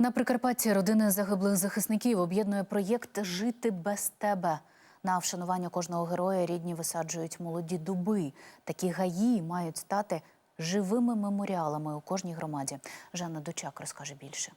На Прикарпатті родини загиблих захисників об'єднує проєкт Жити без тебе. На вшанування кожного героя рідні висаджують молоді дуби. Такі гаї мають стати живими меморіалами у кожній громаді. Жанна Дучак розкаже більше.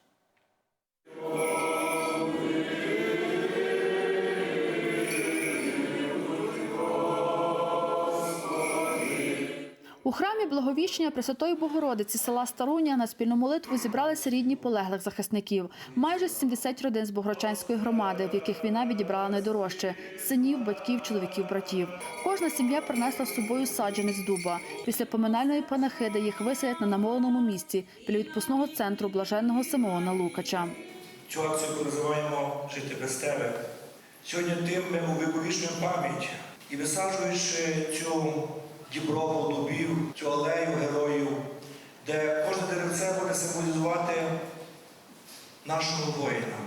Храмі Благовіщення Пресвятої Богородиці села Старуня на спільну молитву зібралися рідні полеглих захисників. Майже 70 родин з Богородчанської громади, в яких війна відібрала найдорожче синів, батьків, чоловіків, братів. Кожна сім'я принесла з собою саджанець дуба. Після поминальної панахиди їх висадять на намоленому місці біля відпускного центру блаженного Симеона Лукача. Цю акцію називаємо Жити без тебе. Сьогодні тим ми увіковічнюємо пам'ять і висаджуючи цю діброву дубів, цю алею героїв, де кожне деревце буде символізувати нашого воїна.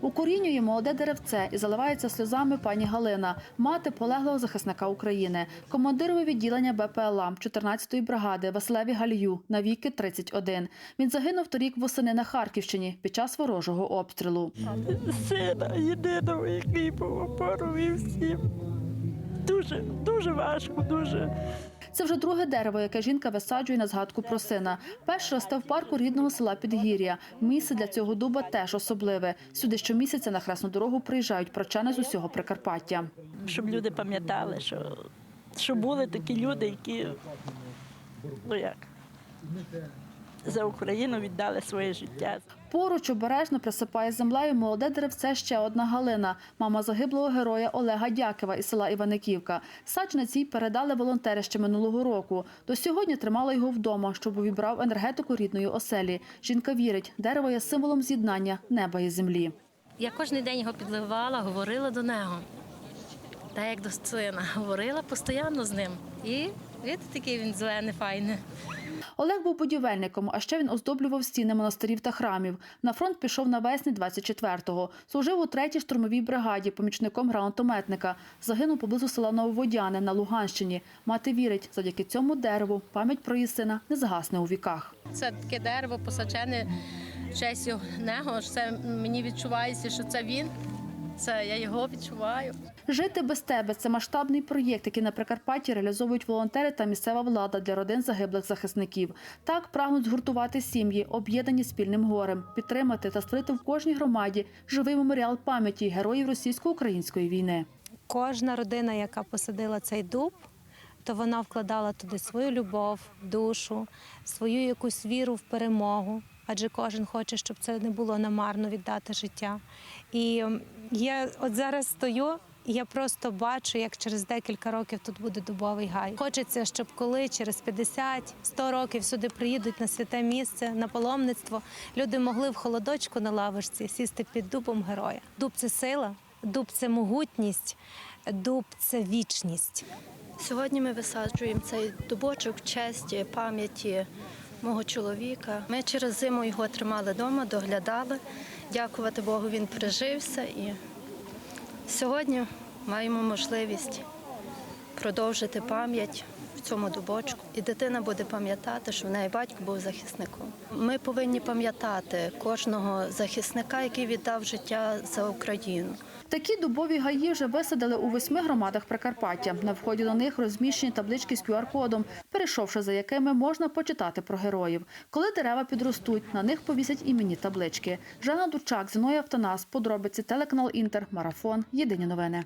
Укорінює молоде деревце і заливається сльозами пані Галина, мати полеглого захисника України, командирове відділення БПЛА 14-ї бригади Василеві Галію на віки 31. Він загинув торік восени на Харківщині під час ворожого обстрілу. сина єдиного, який був опорою всім. Дуже, дуже важко, дуже. Це вже друге дерево, яке жінка висаджує на згадку про сина. Перше росте в парку рідного села Підгір'я. Місце для цього дуба теж особливе. Сюди щомісяця на хресну дорогу приїжджають прочани з усього Прикарпаття. Щоб люди пам'ятали, що, що були такі люди, які ну як, за Україну віддали своє життя. Поруч обережно присипає землею молоде деревце ще одна Галина, мама загиблого героя Олега Дякова із села Іваниківка. Саджанець їй передали волонтери ще минулого року. До сьогодні тримала його вдома, щоб увібрав енергетику рідної оселі. Жінка вірить, дерево є символом з'єднання неба і землі. Я кожен день його підливала, говорила до нього. Та як до сина, говорила постійно з ним. І видите, такий він зелений, файний. Олег був будівельником, а ще він оздоблював стіни монастирів та храмів. На фронт пішов навесні 24-го. Служив у третій штурмовій бригаді помічником гранатометника. Загинув поблизу села Нововодяне на Луганщині. Мати вірить, завдяки цьому дереву пам'ять про її сина не згасне у віках. Це таке дерево посаджене в честь нього. Це мені відчувається, що це він. Це я його відчуваю. Жити без тебе це масштабний проєкт, який на Прикарпатті реалізовують волонтери та місцева влада для родин загиблих захисників. Так прагнуть згуртувати сім'ї, об'єднані спільним горем, підтримати та створити в кожній громаді живий меморіал пам'яті героїв російсько-української війни. Кожна родина, яка посадила цей дуб, то вона вкладала туди свою любов, душу, свою якусь віру в перемогу. Адже кожен хоче, щоб це не було намарно віддати життя. І я от зараз стою. Я просто бачу, як через декілька років тут буде дубовий гай. Хочеться, щоб коли через 50-100 років сюди приїдуть на святе місце, на паломництво, люди могли в холодочку на лавочці сісти під дубом героя. Дуб це сила, дуб це могутність, дуб це вічність. Сьогодні ми висаджуємо цей дубочок в честь пам'яті мого чоловіка. Ми через зиму його тримали вдома, доглядали. Дякувати Богу, він прижився і сьогодні маємо можливість продовжити пам'ять в цьому дубочку. І дитина буде пам'ятати, що в неї батько був захисником. Ми повинні пам'ятати кожного захисника, який віддав життя за Україну. Такі дубові гаї вже висадили у восьми громадах Прикарпаття. На вході до них розміщені таблички з QR-кодом, перейшовши за якими можна почитати про героїв. Коли дерева підростуть, на них повісять іменні таблички. Жанна Дучак, Зіною Автонас, подробиці, телеканал Інтер, Марафон. Єдині новини.